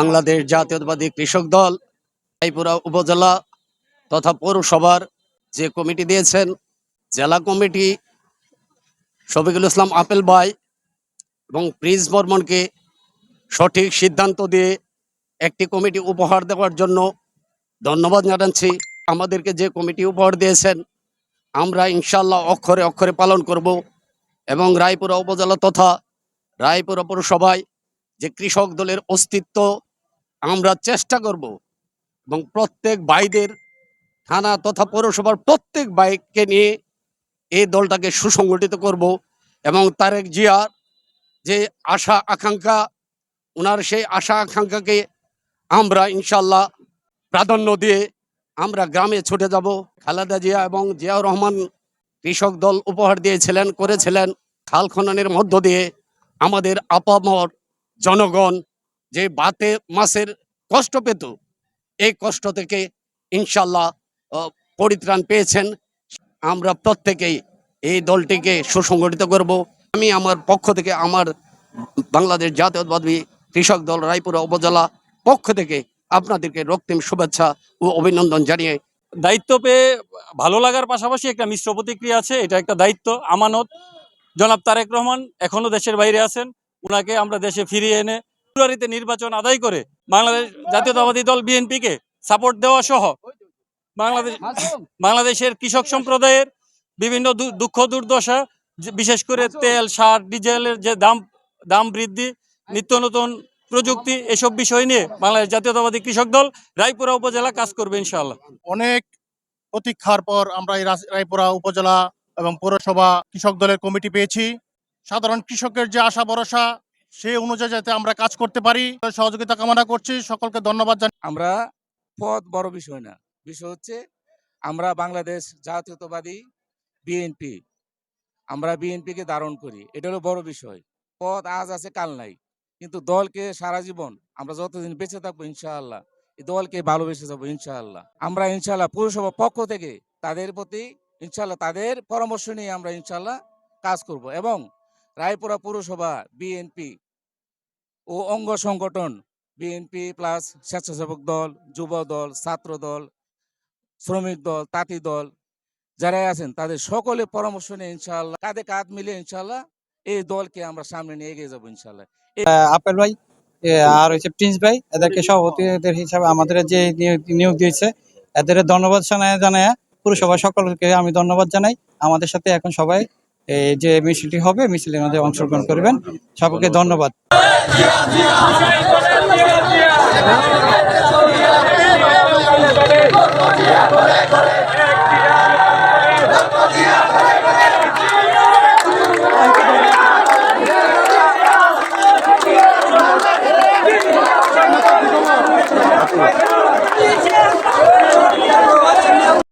বাংলাদেশ জাতীয়তাবাদী কৃষক দল, রায়পুরা উপজেলা তথা পৌরসভার যে কমিটি দিয়েছেন, জেলা কমিটি শফিকুল ইসলাম আপেল ভাই এবং প্রিন্স বর্মনকে সঠিক সিদ্ধান্ত দিয়ে একটি কমিটি উপহার দেওয়ার জন্য ধন্যবাদ জানাচ্ছি। আমাদেরকে যে কমিটি উপহার দিয়েছেন, আমরা ইনশাল্লাহ অক্ষরে অক্ষরে পালন করব এবং রায়পুরা উপজেলা তথা রায়পুরা পৌরসভায় যে কৃষক দলের অস্তিত্ব আমরা চেষ্টা করব এবং প্রত্যেক ভাইদের থানা তথা পৌরসভার প্রত্যেক বাইককে নিয়ে এই দলটাকে সুসংগঠিত করব এবং তারেক জিয়ার যে আশা আকাঙ্ক্ষা ওনার সেই আশা আকাঙ্ক্ষাকে আমরা ইনশাল্লাহ প্রাধান্য দিয়ে আমরা গ্রামে ছুটে যাব। খালেদা জিয়া এবং জিয়াউর রহমান কৃষক দল উপহার দিয়েছিলেন, করেছিলেন। খাল খননের মধ্য দিয়ে আমাদের আপামর জনগণ যে বাতে মাসের কষ্ট পেত, এই কষ্ট থেকে ইনশাল্লাহ পরিত্রাণ পেয়েছেন। আমরা প্রত্যেকেই এই দলটিকে সুসংগঠিত করব। আমি আমার পক্ষ থেকে, আমার বাংলাদেশ জাতীয়তাবাদী কৃষক দল রায়পুরা উপজেলা পক্ষ থেকে আপনাদেরকে রক্তিম শুভেচ্ছা ও অভিনন্দন জানিয়ে দায়িত্ব পেয়ে ভালো লাগার পাশাপাশি একটা মিশ্র প্রতিক্রিয়া আছে, এটা একটা দায়িত্ব, আমানত। জনাব তারেক রহমান এখনও দেশের বাইরে আছেন ওনাকে আমরা দেশে ফিরিয়ে এনে ফেব্রুয়ারিতে নির্বাচন আদায় করে বাংলাদেশ জাতীয়তাবাদী দল বিএনপিকে সাপোর্ট দেওয়া সহ বাংলাদেশ বাংলাদেশের কৃষক সম্প্রদায়ের বিভিন্ন দুঃখ দুর্দশা বিশেষ করে তেল, সার, ডিজেলের যে দাম দাম বৃদ্ধি, নিত্য নতুন প্রযুক্তি এসব বিষয় নিয়ে বাংলাদেশ জাতীয়তাবাদী কৃষক দল রায়পুরা উপজেলা কাজ করবে ইনশাল্লাহ অনেক প্রতীক্ষার পর আমরা এই রায়পুরা উপজেলা এবং পৌরসভা কৃষক দলের কমিটি পেয়েছি। সাধারণ কৃষকের যে আশা ভরসা সে অনুযায়ী যাতে আমরা কাজ করতে পারি। সহযোগিতা কামনা করছি। সকলকে ধন্যবাদ জানাই আমরা পদ বড় বিষয় না। বিষয় হচ্ছে আমরা বাংলাদেশ জাতীয়তাবাদী বিএনপি। আমরা বিএনপিকে ধারণ করি। এটা হলো বড় বিষয়। পদ আজ আছে, কাল নাই। কিন্তু দলকে সারা জীবন আমরা যতদিন বেঁচে থাকব, ইনশাআল্লাহ, এই দলকে ভালোবেসে যাব, ইনশাআল্লাহ। আমরা ইনশাআল্লাহ পৌরসভা পক্ষ থেকে তাদের প্রতি, ইনশাআল্লাহ তাদের পরামর্শ নিয়ে আমরা ইনশাআল্লাহ কাজ করব। এবং রায়পুরা পৌরসভা বিএনপি ও অঙ্গ সংগঠন বিএনপি প্লাস স্বেচ্ছাসেবক দল যুব দল ছাত্র দল শ্রমিক দল তাঁতি দল যারাই আছেন তাদের সকলে পরামর্শ নিয়ে ইনশাল্লাহ কাঁধে কাঁধ মিলে ইনশাআল্লাহ এই দলকে আমরা সামনে নিয়ে এগিয়ে যাব ইনশাল্লাহ আপেল ভাই আর হচ্ছে প্রিন্স ভাই এদেরকে সভাপতিদের হিসাবে আমাদের যে নিয়োগ- দিয়েছে এদের ধন্যবাদ জানায় জানায় পুরসভা সকলকে আমি ধন্যবাদ জানাই। আমাদের সাথে এখন সবাই যে মিছিলটি হবে মিছিলের মধ্যে অংশগ্রহণ করবেন। সবাইকে ধন্যবাদ।